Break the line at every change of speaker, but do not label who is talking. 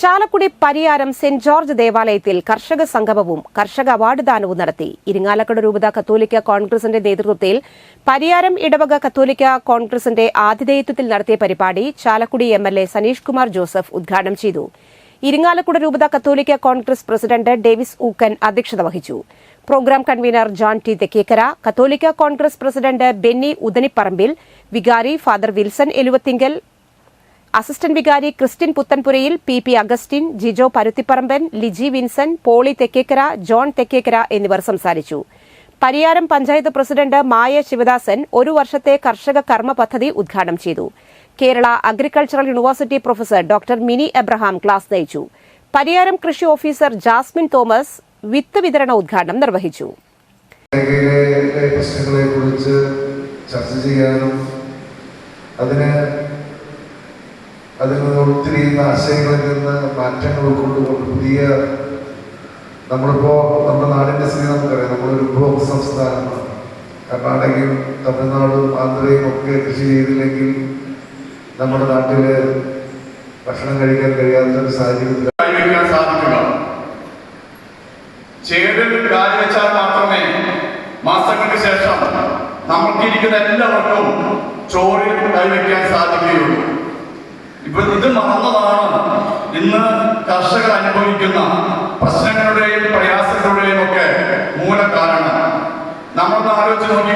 Chalakudy Pariyaram saint George ദേവാലയത്തിൽ കർഷക സംഗമവും കർഷക അവാർഡ് ദാനവും നടത്തി. ഇരിങ്ങാലക്കുട രൂപത കത്തോലിക്ക കോൺഗ്രസിന്റെ നേതൃത്വത്തിൽ പരിയാരം ഇടവക കത്തോലിക്ക കോൺഗ്രസിന്റെ ആതിഥേയത്വത്തിൽ നടത്തിയ പരിപാടി Chalakudy M L A Saneesh Kumar Joseph ഉദ്ഘാടനം ചെയ്തു. ഇരിങ്ങാലക്കുട രൂപത കത്തോലിക്ക കോൺഗ്രസ് പ്രസിഡന്റ് ഡേവിസ് ഊക്കൻ അധ്യക്ഷത വഹിച്ചു. Program convener John T Thekkekara കത്തോലിക്ക കോൺഗ്രസ് പ്രസിഡന്റ് ബെന്നി ഉദനിപ്പറമ്പിൽ വികാരി ഫാദർ വിൽസൺ എലുവത്തിങ്കൽ അസിസ്റ്റന്റ് വികാരി Christian Puthanpurayil P P Augustine Jijo പരുത്തിപ്പറമ്പൻ Liji Vinson poly Thekkekara John Thekkekara എന്നിവർ സംസാരിച്ചു. പരിയാരം പഞ്ചായത്ത് പ്രസിഡന്റ് മായ ശിവദാസൻ ഒരു വർഷത്തെ കർഷക കർമ്മ പദ്ധതി ഉദ്ഘാടനം ചെയ്തു. Kerala agricultural university professor doctor Mini Abraham class നയിച്ചു. പരിയാരം കൃഷി ഓഫീസർ ജാസ്മിൻ തോമസ് വിത്ത് വിതരണ ഉദ്ഘാടനം നിർവഹിച്ചു.
മേഖലയിലെ പ്രശ്നങ്ങളെ കുറിച്ച് ചർച്ച ചെയ്യാനും അതിന് അതിൽ നിന്ന് ഉരുത്തിരിയുന്ന ആശയങ്ങളിൽ നിന്ന് മാറ്റങ്ങൾ ഉൾക്കൊണ്ടുകൊണ്ട് പുതിയ നമ്മളിപ്പോ നമ്മുടെ നാടിന്റെ സ്ഥിതി നമുക്കറിയാം. നമ്മളൊരു ഉപഭോഗ സംസ്ഥാനമാണ്. കർണാടകയും തമിഴ്നാടും ആന്ധ്രയും ഒക്കെ കൃഷി ചെയ്തില്ലെങ്കിൽ നമ്മുടെ നാട്ടിൽ ഭക്ഷണം കഴിക്കാൻ കഴിയാത്ത ഒരു സാഹചര്യത്തിൽ
നമുക്കിരിക്കുന്ന എല്ലാവർക്കും ചോറിൽ കൈവയ്ക്കാൻ സാധിക്കുകയുള്ളൂ. ഇപ്പൊ ഇത് മറന്നതാണ്. ഇന്ന് കർഷകർ അനുഭവിക്കുന്ന പ്രശ്നങ്ങളുടെയും പ്രയാസങ്ങളുടെയും ഒക്കെ മൂല കാരണം നമ്മളൊന്ന് ആലോചിച്ച് നോക്കി